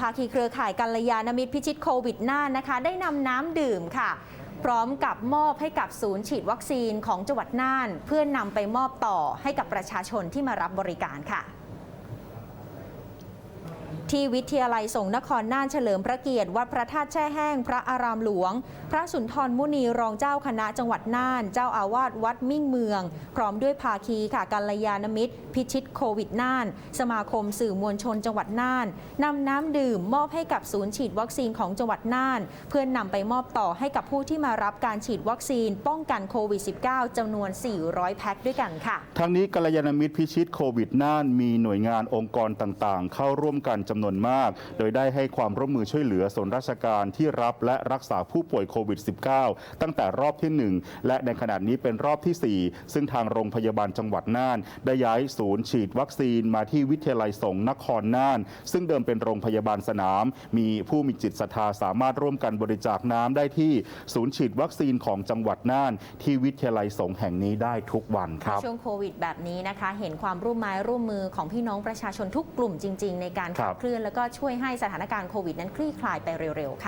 ภาคีเครือข่ายกัลยาณมิตรพิชิตโควิดหน้านนะคะ ได้นำน้ำดื่มค่ะ พร้อมกับมอบให้กับศูนย์ฉีดวัคซีนของจังหวัดน่าน เพื่อนำไปมอบต่อให้กับประชาชนที่มารับบริการค่ะ ที่วิทยาลัยสงฆ์นครน่านเฉลิมพระเกียรติวัดพระธาตุแช่แห้ง พระอารามหลวง พระสุนทรมุนีรองเจ้าคณะจังหวัดน่าน เจ้าอาวาสวัดมิ่งเมือง พร้อมด้วยภาคีค่ะกัลยาณมิตร พิชิตโควิดน่าน สมาคมสื่อมวลชนจังหวัดน่านนำน้ำดื่มมอบให้กับศูนย์ฉีดวัคซีนของจังหวัดน่าน เพื่อนนำไปมอบต่อให้กับผู้ที่มารับการฉีดวัคซีน ป้องกันโควิด -19 จำนวน 400 แพ็คด้วยกันค่ะ ทั้งนี้กัลยาณมิตรพิชิตโควิดน่านมีหน่วยงานองค์กรต่างๆ เข้าร่วมกันจำนวนมาก โดยได้ให้ความร่วมมือช่วยเหลือส่วนราชการที่รับและรักษาผู้ป่วยโควิด -19 ตั้งแต่รอบที่ 1 และในขณะนี้เป็นรอบที่ 4 ซึ่งทางโรงพยาบาลจังหวัดน่าน ได้ย้ายศูนย์ฉีดวัคซีนมาที่วิทยาลัยสงฆ์นครน่าน ซึ่งเดิมเป็นโรงพยาบาลสนาม มีผู้มีจิตศรัทธาสามารถร่วมกันบริจาคน้ำได้ที่ศูนย์ฉีดวัคซีนของจังหวัดน่าน ที่วิทยาลัยสงฆ์แห่งนี้ได้ทุกวันครับช่วงโควิดแบบนี้นะคะ เห็นความร่วมไม้ร่วมมือของพี่น้องประชาชนทุกกลุ่มจริง ๆ ในการครัขับบเคลื่อน แล้วก็ช่วยให้สถานการณ์โควิดนั้นคลี่คลายไปเร็วๆค่ะ